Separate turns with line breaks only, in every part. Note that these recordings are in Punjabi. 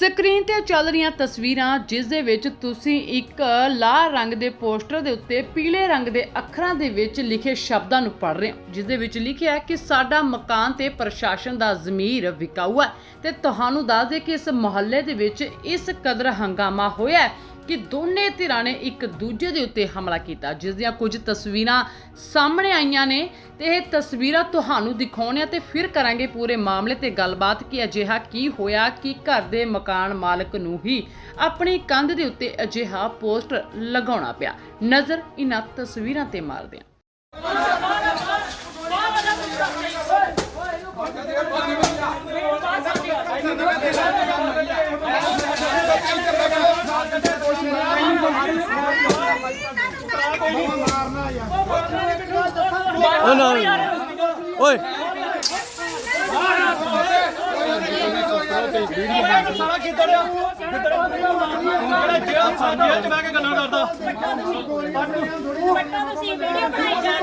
ਸਕਰੀਨ ਤੇ ਚੱਲ ਰਹੀਆਂ ਤਸਵੀਰਾਂ, ਜਿਸ ਦੇ ਵਿੱਚ ਤੁਸੀਂ ਇੱਕ ਲਾਲ ਰੰਗ ਦੇ ਪੋਸਟਰ ਦੇ ਉੱਤੇ ਪੀਲੇ ਰੰਗ ਦੇ ਅੱਖਰਾਂ ਦੇ ਵਿੱਚ ਲਿਖੇ ਸ਼ਬਦਾਂ ਨੂੰ ਪੜ੍ਹ ਰਹੇ ਹੋ, ਜਿਸ ਦੇ ਵਿੱਚ ਲਿਖਿਆ ਹੈ ਕਿ ਸਾਡਾ ਮਕਾਨ ਤੇ ਪ੍ਰਸ਼ਾਸਨ ਦਾ ਜ਼ਮੀਰ ਵਿਕਾਊ ਹੈ ਤੇ ਤੁਹਾਨੂੰ ਦੱਸ ਦੇ ਕਿ ਇਸ ਮੁਹੱਲੇ ਦੇ ਵਿੱਚ ਇਸ ਕਦਰ ਹੰਗਾਮਾ ਹੋਇਆ ਕਿ ਦੋਨੇ ਧਿਰਾਂ ਨੇ ਇੱਕ ਦੂਜੇ ਦੇ ਉੱਤੇ ਹਮਲਾ ਕੀਤਾ, ਜਿਸ ਦੀਆਂ ਕੁਝ ਤਸਵੀਰਾਂ ਸਾਹਮਣੇ ਆਈਆਂ ਨੇ ਤੇ ਇਹ ਤਸਵੀਰਾਂ ਤੁਹਾਨੂੰ ਦਿਖਾਉਣੀਆਂ ਤੇ ਫਿਰ ਕਰਾਂਗੇ ਪੂਰੇ ਮਾਮਲੇ ਤੇ ਗੱਲਬਾਤ ਕਿ ਅਜਿਹਾ ਕੀ ਹੋਇਆ, ਕਿ ਘਰ ਦੇ ਮਕਾਨ ਮਾਲਕ ਨੂੰ ਹੀ ਆਪਣੀ ਕੰਧ ਦੇ ਉੱਤੇ ਅਜਿਹਾ ਪੋਸਟਰ ਲਗਾਉਣਾ ਪਿਆ। ਨਜ਼ਰ ਇਨ੍ਹਾਂ ਤਸਵੀਰਾਂ ਤੇ ਮਾਰਦੇ ਹਾਂ।
ਓ ਨਾ। ਓਏ।
ਸਾਰਾ ਖਿੱਦੜਿਆ ਖਿੱਦੜਿਆ ਜਿਹੜਾ ਜਿਹੜਾ ਸਾਡੀਆਂ ਚ ਬਹਿ ਕੇ ਗੱਲਾਂ ਕਰਦਾ
ਤੁਸੀਂ ਵੀਡੀਓ ਬਣਾਈ ਜਾ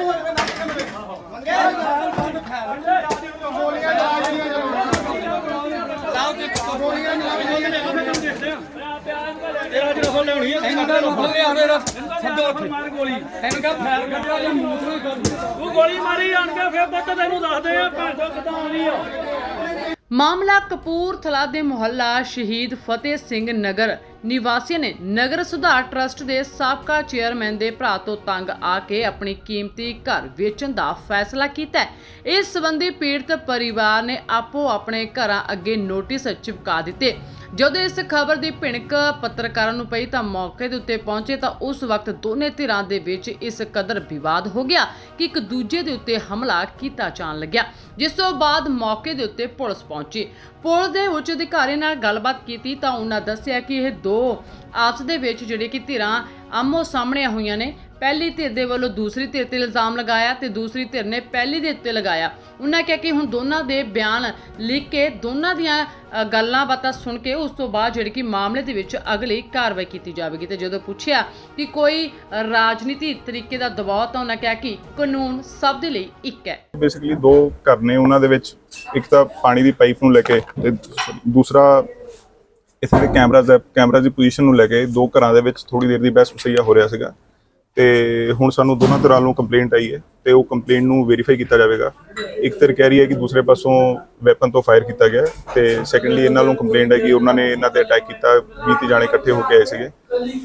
ਤੇਰਾ ਜਿਹੜਾ ਫੋਨ ਲੈਣੀ ਹੈ ਇਹਨੂੰ ਕਹਿੰਦਾ ਫੋਨ ਲਿਆ ਮੇਰਾ ਸੱਦੋ ਉੱਥੇ ਮਾਰ ਗੋਲੀ। ਇਹਨੂੰ ਕਹ ਫੈਰ ਕੱਢਿਆ ਜਾਂ ਮੂੰਹ ਤੋਂ ਕਰ ਤੂੰ ਗੋਲੀ ਮਾਰੀ ਆਣ ਕੇ ਫਿਰ ਬੱਤ ਤੈਨੂੰ ਦੱਸਦੇ ਆ ਭੈਣ ਕਿਦਾਂ ਆਉਣੀ ਆ।
ਮਾਮਲਾ ਕਪੂਰਥਲਾ ਦੇ ਮੁਹੱਲਾ ਸ਼ਹੀਦ ਫਤਿਹ ਸਿੰਘ ਨਗਰ। ਨਿਵਾਸੀਆਂ ਨੇ ਨਗਰ ਸੁਧਾਰ ਟਰਸਟ ਦੇ ਸਾਬਕਾ ਚੇਅਰਮੈਨ ਦੇ ਭਰਾ ਤੋਂ ਤੰਗ ਆ ਕੇ ਆਪਣੀ ਕੀਮਤੀ ਘਰ ਵੇਚਣ ਦਾ ਫੈਸਲਾ ਕੀਤਾ ਹੈ। ਇਸ ਸੰਬੰਧੀ ਪੀੜਤ ਪਰਿਵਾਰ ਨੇ ਆਪੋ ਆਪਣੇ ਘਰਾਂ ਅੱਗੇ ਨੋਟਿਸ ਚਿਪਕਾ ਦਿੱਤੇ। ਜਦੋਂ ਇਸ ਖਬਰ ਦੀ ਭਿਣਕ ਪੱਤਰਕਾਰਾਂ ਨੂੰ ਪਈ ਤਾਂ ਮੌਕੇ ਦੇ ਉੱਤੇ ਪਹੁੰਚੇ ਤਾਂ ਉਸ ਵਕਤ ਦੋਨੇ ਧਿਰਾਂ ਦੇ ਵਿੱਚ ਇਸ ਕਦਰ ਵਿਵਾਦ ਹੋ ਗਿਆ ਕਿ ਇੱਕ ਦੂਜੇ ਦੇ ਉੱਤੇ ਹਮਲਾ ਕੀਤਾ ਜਾਣ ਲੱਗਿਆ, ਜਿਸ ਤੋਂ ਬਾਅਦ ਮੌਕੇ ਦੇ ਉੱਤੇ ਪੁਲਿਸ ਪਹੁੰਚੀ। ਪੁਲਿਸ ਦੇ ਉੱਚ ਅਧਿਕਾਰੀ ਨਾਲ ਗੱਲਬਾਤ ਕੀਤੀ ਤਾਂ ਉਹਨਾਂ ਦੱਸਿਆ ਕਿ ਇਹ ਦੋ ਆਪਸ ਦੇ ਵਿੱਚ ਜਿਹੜੇ ਕਿ ਧਿਰਾਂ ਆਮੋ ਸਾਹਮਣੇ ਹੋਈਆਂ ਨੇ ਪਹਿਲੀ ਧਿਰ ਦੇ ਵੱਲੋਂ ਦੂਸਰੀ ਧਿਰ ਤੇ ਇਲਜ਼ਾਮ ਲਗਾਇਆ ਤੇ ਦੂਸਰੀ ਧਿਰ ਨੇ ਪਹਿਲੀ ਦੇ ਉੱਤੇ ਲਗਾਇਆ। ਉਹਨਾਂ ਕਿਹਾ ਕਿ ਹੁਣ ਦੋਨਾਂ ਦੇ ਬਿਆਨ ਲਿਖ ਕੇ ਦੋਨਾਂ ਦੀਆਂ ਗੱਲਾਂ ਬਾਤਾਂ ਸੁਣ ਕੇ ਉਸ ਤੋਂ ਬਾਅਦ ਜਿਹੜੀ ਕਿ ਮਾਮਲੇ ਦੇ ਵਿੱਚ ਅਗਲੀ ਕਾਰਵਾਈ ਕੀਤੀ ਜਾਵੇਗੀ। ਤੇ ਜਦੋਂ ਪੁੱਛਿਆ ਕਿ ਕੋਈ ਰਾਜਨੀਤੀ ਤਰੀਕੇ ਦਾ ਦਬਾਅ ਤਾਂ ਉਹਨਾਂ ਕਿਹਾ ਕਿ ਕਾਨੂੰਨ ਸਭ ਦੇ ਲਈ ਇੱਕ ਹੈ।
ਬੇਸਿਕਲੀ ਦੋ ਘਰ ਨੇ ਉਹਨਾਂ ਦੇ ਵਿੱਚ। ਇੱਕ ਤਾਂ ਪਾਣੀ ਦੀ ਪਾਈਪ ਨੂੰ ਲੈ ਕੇ ਤੇ ਦੂਸਰਾ ਇੱਥੇ ਦੇ ਕੈਮਰਾਜ਼ ਦਾ ਕੈਮਰਾ ਦੀ ਪੋਜੀਸ਼ਨ ਨੂੰ ਲੈ ਕੇ ਦੋ ਘਰਾਂ ਦੇ ਵਿੱਚ ਥੋੜੀ ਦੇਰ ਦੀ ਬਹਿਸ ਵਸਈਆ ਹੋ ਰਿਹਾ ਸੀਗਾ। ਤੇ ਹੁਣ ਸਾਨੂੰ ਦੋਨਾਂ ਤਰ੍ਹਾਂ ਨੂੰ ਕੰਪਲੇਂਟ ਆਈ ਹੈ ਤੇ ਉਹ ਕੰਪਲੇਂਟ ਨੂੰ ਵੈਰੀਫਾਈ ਕੀਤਾ ਜਾਵੇਗਾ। ਇੱਕ ਧਿਰ ਕਹਿ ਰਹੀ ਹੈ ਕਿ ਦੂਸਰੇ ਪਾਸੋਂ ਵੈਪਨ ਤੋਂ ਫਾਇਰ ਕੀਤਾ ਗਿਆ ਹੈ ਤੇ ਸੈਕੰਡਲੀ ਇਹਨਾਂ ਨੂੰ ਕੰਪਲੇਂਟ ਹੈ ਕਿ ਉਹਨਾਂ ਨੇ ਇਹਨਾਂ ਤੇ ਅਟੈਕ ਕੀਤਾ 20 ਤੀਹ ਜਾਣੇ ਇਕੱਠੇ ਹੋ ਕੇ ਆਏ ਸੀਗੇ।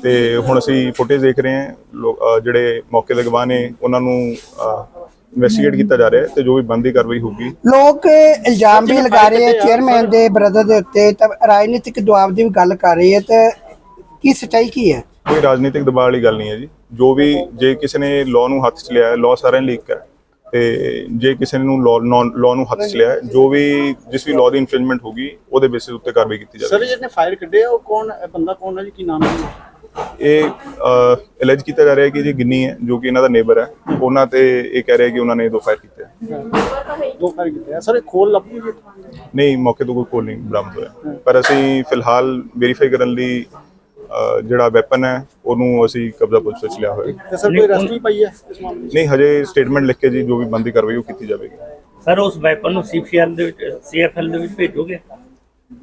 ਤੇ ਹੁਣ ਅਸੀਂ ਫੁਟੇਜ ਦੇਖ ਰਹੇ ਹਾਂ ਜਿਹੜੇ ਮੌਕੇ ਦੇ ਗਵਾਹ ਨੇ ਉਹਨਾਂ ਨੂੰ ਇਨਵੈਸਟੀਗੇਟ ਕੀਤਾ ਜਾ ਰਿਹਾ ਹੈ ਤੇ ਜੋ ਵੀ ਬੰਦੀ ਕਾਰਵਾਈ ਹੋਊਗੀ।
ਲੋਕ ਇਲਜ਼ਾਮ ਵੀ ਲਗਾ ਰਹੇ ਆ। ਚੇਅਰਮੈਨ ਦੇ ਬ੍ਰਦਰ ਦੇ ਉੱਤੇ ਤਾਂ ਰਾਜਨੀਤਿਕ ਦਬਾਅ ਦੀ ਵੀ ਗੱਲ ਕਰ ਰਹੇ ਆ ਤੇ ਕੀ ਸੱਚਾਈ ਕੀ ਹੈ?
ਕੋਈ ਰਾਜਨੀਤਿਕ ਦਬਾਅ ਵਾਲੀ ਗੱਲ ਨਹੀਂ ਹੈ ਜੀ। ਜੋ ਵੀ ਜੇ ਕਿਸੇ ਨੇ ਲਾਅ ਨੂੰ ਹੱਥ 'ਚ ਲਿਆ ਹੈ ਲਾਅ ਸਾਰਿਆਂ ਲਈ ਇੱਕ ਹੈ ਤੇ ਜੇ ਕਿਸੇ ਨੂੰ ਲਾਅ ਨੂੰ ਹੱਥ 'ਚ ਲਿਆ ਹੈ ਜੋ ਵੀ ਜਿਸ ਵੀ ਲਾਅ ਦੀ ਇਨਫ੍ਰਿੰਜਮੈਂਟ ਹੋਗੀ ਉਹਦੇ ਬੇਸਿਸ ਉੱਤੇ ਕਾਰਵਾਈ ਕੀਤੀ
ਸਰ
ਜਾਵੇਗੀ
ਜਿਹਨੇ ਫਾਇਰ ਕੱਢਿਆ ਉਹ ਕੌਣ ਬੰਦਾ ਕੌਣ ਹੈ ਜੀ? ਕੀ ਨਾਮ ਹੈ
ਇਹ ਅਲੈਜ ਕੀਤਾ ਜਾ ਰਿਹਾ ਹੈ ਕਿ ਜੀ ਗਿੰਨੀ ਹੈ ਜੋ ਕਿ ਇਹਨਾਂ ਦਾ ਨੇਬਰ ਹੈ। ਉਹਨਾਂ ਤੇ ਇਹ ਕਹਿ ਰਿਹਾ ਕਿ ਉਹਨਾਂ ਨੇ ਦੋ ਫਾਇਰ ਕੀਤੇ ਹੈ।
ਦੋ ਫਾਇਰ ਕੀਤੇ ਆ। ਸਰ ਇਹ ਖੋਲ ਲੱਭੀ ਜੀ
ਨਹੀਂ ਮੌਕੇ ਤੋਂ ਕੋਈ ਕੋਲ ਨਹੀਂ ਬਰਾਮਦ ਹੋਇਆ। ਪਰ ਅਸੀਂ ਫਿਲਹਾਲ ਵੈਰੀਫਾਈ ਕਰਨ ਲਈ ਜਿਹੜਾ ਵੈਪਨ ਹੈ ਉਹਨੂੰ ਅਸੀਂ ਕਬਜ਼ਾ ਪੁਲਿਸ ਵਿੱਚ ਲਿਆ ਹੋਇਆ ਹੈ।
ਸਰ ਕੋਈ ਰਸਤ ਵੀ ਪਈ ਹੈ ਇਸ ਮਾਮਲੇ 'ਚ
ਨਹੀਂ ਹਜੇ ਸਟੇਟਮੈਂਟ ਲਿਖ ਕੇ ਜੀ ਜੋ ਵੀ ਬੰਦੀ ਕਾਰਵਾਈ ਉਹ ਕੀਤੀ ਜਾਵੇਗੀ।
ਸਰ ਉਸ ਵੈਪਨ ਨੂੰ ਸੀਪੀਐਲ ਦੇ ਵਿੱਚ ਸੀਐਫਐਲ ਦੇ ਵਿੱਚ ਭੇਜੋਗੇ?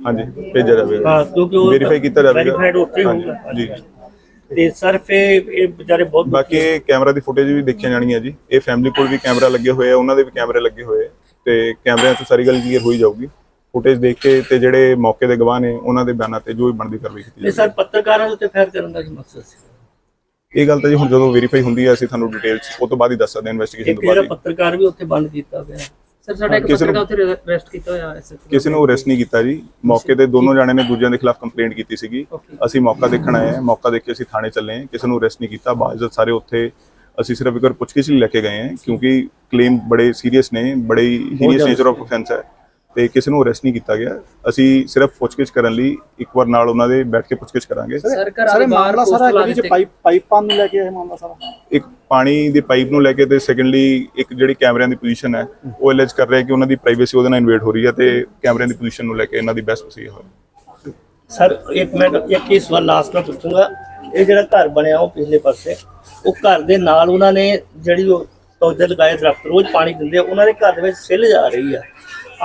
ਹਾਂਜੀ ਭੇਜਿਆ ਜਾਵੇਗਾ।
ਹਾਂ ਕਿਉਂਕਿ ਉਹ
ਵੈਰੀਫਾਈ ਕੀਤਾ ਜਾਵੇਗਾ।
ਵੈਰੀਫਾਈਡ ਉੱਥੇ ਹੋਊਗਾ।
ਜੀ।
ਤੇ ਸਰ ਫੇ ਇਹ ਵਿਚਾਰੇ ਬਹੁਤ
ਬਾਕੀ ਕੈਮਰਾ ਦੀ ਫੁਟੇਜ ਵੀ ਦੇਖੀਆਂ ਜਾਣੀਆਂ ਜੀ। ਇਹ ਫੈਮਿਲੀ ਕੋਲ ਵੀ ਕੈਮਰਾ ਲੱਗੇ ਹੋਏ ਆ ਉਹਨਾਂ ਦੇ ਵੀ ਕੈਮਰੇ ਲੱਗੇ ਹੋਏ ਆ। ਤੇ ਕੈਮਰਿਆਂ ਤੋਂ ਸਾਰੀ ਗੱਲ ਕਲੀਅਰ ਹੋਈ ਜਾਊਗੀ। ਫੁਟੇਜ ਦੇਖ ਕੇ ਤੇ ਜਿਹੜੇ ਮੌਕੇ ਦੇ ਗਵਾਹ ਨੇ ਉਹਨਾਂ ਦੇ ਬਿਆਨਾਂ ਤੇ ਜੋ ਵੀ ਬਣਦੀ ਕਾਰਵਾਈ ਕੀਤੀ
ਇਹ ਸਰ ਪੱਤਰਕਾਰਾਂ ਦੇ ਉੱਤੇ ਫੈਰ ਕਰਨ ਦਾ ਕੀ ਮਕਸਦ ਸੀ?
ਇਹ ਗੱਲ ਤਾਂ ਜੀ ਹੁਣ ਜਦੋਂ ਵੈਰੀਫਾਈ ਹੁੰਦੀ ਹੈ ਅਸੀਂ ਤੁਹਾਨੂੰ ਡਿਟੇਲਸ ਉਹ ਤੋਂ ਬਾਅਦ ਹੀ ਦੱਸ ਸਕਦੇ ਹਾਂ ਇਨਵੈਸਟੀਗੇਸ਼ਨ
ਇੱਕ
ਤੋਂ ਬਾਅਦ ਹੀ।
ਪੱਤਰਕਾਰ ਵੀ ਉੱਥੇ ਬੰਦ ਕੀਤਾ ਗਿਆ
ਸਰ ਸਾਡਾ ਇੱਕ
ਕਿਸੇ ਨੂੰ-
ਪੱਤਰਕਾਰ ਉੱਥੇ ਅਰੈਸਟ ਕੀਤਾ ਹੋਇਆ ਹੈ
ਕਿਸੇ ਨੂੰ ਅਰੈਸਟ ਨਹੀਂ ਕੀਤਾ ਜੀ। ਮੌਕੇ ਤੇ ਦੋਨੋਂ ਜਾਣੇ ਨੇ ਦੂਜਿਆਂ ਦੇ ਖਿਲਾਫ ਕੰਪਲੇਂਟ ਕੀਤੀ ਸੀਗੀ। ਅਸੀਂ ਮੌਕਾ ਦੇਖਣ ਆਏ ਹਾਂ ਮੌਕਾ ਦੇਖ ਕੇ ਅਸੀਂ ਥਾਣੇ ਚੱਲੇ ਹਾਂ। ਕਿਸੇ ਨੂੰ ਅਰੈਸਟ ਨਹੀਂ ਕੀਤਾ। ਬਾਜ਼ਤ ਸਾਰੇ ਉੱਥੇ ਅਸੀਂ ਸਿਰਫ ਇੱਕ ਵਾਰ ਪੁੱਛਗਿੱਛ ਲਈ ਲੈ ਕੇ ਗਏ ਹਾਂ ਕਿਉਂਕਿ ਕਲੇਮ ਬੜੇ ਸੀਰੀਅਸ ਨੇ ਬੜੇ ਹੀਰੀਅਸ ਨੇਚਰ ਆਫ ਆਫੈਂਸ ਹੈ। ਤੇ ਕਿਸੇ ਨੂੰ ਅਰੈਸਟ ਨਹੀਂ ਕੀਤਾ ਗਿਆ। ਅਸੀਂ ਸਿਰਫ ਪੁੱਛਗਿੱਛ ਕਰਨ ਲਈ ਇੱਕ ਵਾਰ ਨਾਲ ਉਹਨਾਂ ਦੇ ਬੈਠ ਕੇ ਪੁੱਛਗਿੱਛ ਕਰਾਂਗੇ।
ਸਰ
ਮਾਮਲਾ ਸਾਰਾ
ਪੋਸਟਰ ਲਾ
ਗਲੀ 'ਚ
ਦਿੱਤੇ
ਪਾਈਪ ਪਾਈਪਾਂ ਨੂੰ ਲੈ ਕੇ ਇਹ ਮਾਮਲਾ ਸਾਰਾ?
ਇੱਕ ਪਾਣੀ ਦੀ ਪਾਈਪ ਨੂੰ ਲੈ ਕੇ ਤੇ ਸੈਕੰਡਲੀ ਇੱਕ ਜਿਹੜੀ ਕੈਮਰਿਆਂ ਦੀ ਪੋਜੀਸ਼ਨ ਹੈ ਉਹ ਅਲੈਜ ਕਰ ਰਿਹਾ ਕਿ ਉਹਨਾਂ ਦੀ ਪ੍ਰਾਈਵੇਸੀ ਉਹਦੇ ਨਾਲ ਇਨਵੇਡ ਹੋ ਰਹੀ ਹੈ ਤੇ ਕੈਮਰਿਆਂ ਦੀ ਪੋਜੀਸ਼ਨ ਨੂੰ ਲੈ ਕੇ ਇਹਨਾਂ ਦੀ ਬਹਿਸ ਵਸੀ ਹੋਈ।
ਸਰ ਇੱਕ ਮਿੰਟ ਇੱਕ ਇਸ ਵਾਰ ਲਾਸਟ ਮੈਂ ਪੁੱਛੂੰਗਾ ਇਹ ਜਿਹੜਾ ਘਰ ਬਣਿਆ ਉਹ ਪਿਛਲੇ ਪਾਸੇ ਉਹ ਘਰ ਦੇ ਨਾਲ ਉਹਨਾਂ ਨੇ ਜਿਹੜੀ ਉਹ ਪੌਦੇ ਲਗਾਏ ਦਰਖਤ ਰੋਜ਼ ਪਾਣੀ ਦਿੰਦੇ ਉਹਨਾਂ ਦੇ ਘਰ ਦੇ ਵਿੱਚ ਸਿੱਲ ਜਾ ਰਹੀ ਆ।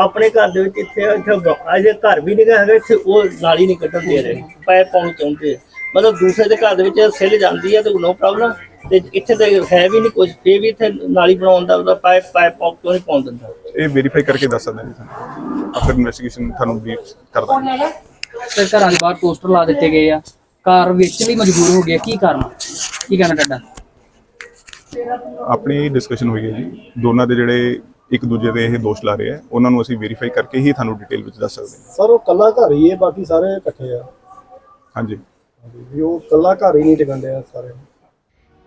ਆਪਣੇ ਘਰ ਦੇ ਵਿੱਚ ਇੱਥੇ ਇੱਥੇ ਅਜੇ ਘਰ ਵੀ ਨਹੀਂ ਹੈਗਾ ਇੱਥੇ ਉਹ ਨਾਲੀ ਨਹੀਂ ਕੱਢਣ ਦੇ ਰਹੇ ਪਾਇਪ ਪਾਉਣੀ ਚਾਹੁੰਦੇ। ਮਤਲਬ ਦੂਸਰੇ ਦੇ ਘਰ ਦੇ ਵਿੱਚ ਸਿੱਲ ਜਾਂਦੀ ਹੈ ਤੇ ਨੋ ਪ੍ਰੋਬਲਮ ਤੇ ਇੱਥੇ ਤਾਂ ਹੈ ਵੀ ਨਹੀਂ ਕੁਝ ਫੇਰ ਵੀ ਇੱਥੇ ਨਾਲੀ ਬਣਾਉਣ ਦਾ ਉਹਦਾ ਪਾਇਪ ਪਾਇਪ ਪਾਉ ਕਿਉਂ ਨਹੀਂ ਪਾਉਣ ਦਿੰਦਾ।
ਇਹ ਵੈਰੀਫਾਈ ਕਰਕੇ ਦੱਸ ਸਕਦੇ ਹਾਂ ਜੀ ਤੁਹਾਨੂੰ ਆਫਟਰ ਇਨਵੈਸਟੀਗੇਸ਼ਨ ਤੁਹਾਨੂੰ ਬਰੀਫ ਕਰ ਦਾਂਗੇ
ਸਰ ਘਰਾਂ ਦੇ ਬਾਹਰ ਪੋਸਟਰ ਲਾ ਦਿੱਤੇ ਗਏ ਆ। ਕਾਰ ਵਿੱਚ ਲਈ ਮਜਬੂਰ ਹੋ ਗਿਆ ਕੀ ਕਾਰਨ? ਕੀ ਕਹਿਣਾ ਤੁਹਾਡਾ?
ਆਪਣੀ ਡਿਸਕਸ਼ਨ ਹੋਈ ਹੈ ਜੀ। ਦੋਨਾਂ ਦੇ ਜਿਹੜੇ ਇੱਕ ਦੂਜੇ ਦੇ ਇਹ ਦੋਸ਼ ਲਾ ਰਹੇ ਆ। ਉਹਨਾਂ ਨੂੰ ਅਸੀਂ ਵੈਰੀਫਾਈ ਕਰਕੇ ਹੀ ਤੁਹਾਨੂੰ ਡਿਟੇਲ ਵਿੱਚ ਦੱਸ ਸਕਦੇ ਹਾਂ।
ਸਰ ਉਹ ਕੱਲਾ ਘਰ ਹੀ ਹੈ ਬਾਕੀ ਸਾਰੇ ਇਕੱਠੇ ਆ।
ਹਾਂਜੀ।
ਵੀ ਉਹ ਕੱਲਾ ਘਰ ਹੀ ਨਹੀਂ ਟਿਕੰਦੇ ਆ ਸਾਰੇ।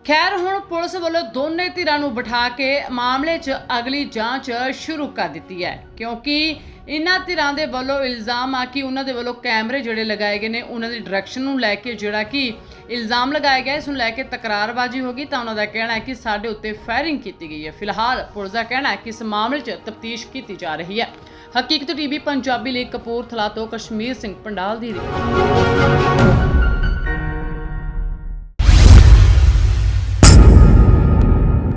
ਖੈਰ, ਹੁਣ ਪੁਲਿਸ ਵੱਲੋਂ ਦੋਨੇ ਧਿਰਾਂ ਨੂੰ ਬਿਠਾ ਕੇ ਮਾਮਲੇ 'ਚ ਅਗਲੀ ਜਾਂਚ ਸ਼ੁਰੂ ਕਰ ਦਿੱਤੀ ਹੈ। ਕਿਉਂਕਿ ਇਨ੍ਹਾਂ ਧਿਰਾਂ ਦੇ ਵੱਲੋਂ ਇਲਜ਼ਾਮ ਆ ਕਿ ਉਹਨਾਂ ਦੇ ਵੱਲੋਂ ਕੈਮਰੇ ਜਿਹੜੇ ਲਗਾਏ ਗਏ ਨੇ, ਉਹਨਾਂ ਦੀ ਡਾਇਰੈਕਸ਼ਨ ਨੂੰ ਲੈ ਕੇ ਜਿਹੜਾ ਕਿ ਇਲਜ਼ਾਮ ਲਗਾਇਆ ਗਿਆ ਇਸ ਨੂੰ ਲੈ ਕੇ ਤਕਰਾਰਬਾਜ਼ੀ ਹੋ ਗਈ। ਤਾਂ ਉਹਨਾਂ ਦਾ ਕਹਿਣਾ ਹੈ ਕਿ ਸਾਡੇ ਉੱਤੇ ਫਾਇਰਿੰਗ ਕੀਤੀ ਗਈ ਹੈ। ਫਿਲਹਾਲ ਪੁਲਿਸ ਦਾ ਕਹਿਣਾ ਹੈ ਕਿ ਇਸ ਮਾਮਲੇ 'ਚ ਤਫਤੀਸ਼ ਕੀਤੀ ਜਾ ਰਹੀ ਹੈ। ਹਕੀਕਤ ਟੀਵੀ ਪੰਜਾਬੀ ਲਈ ਕਪੂਰਥਲਾ ਤੋਂ ਕਸ਼ਮੀਰ ਸਿੰਘ ਪੰਡਾਲ ਦੀ ਰਿਪੋਰਟ।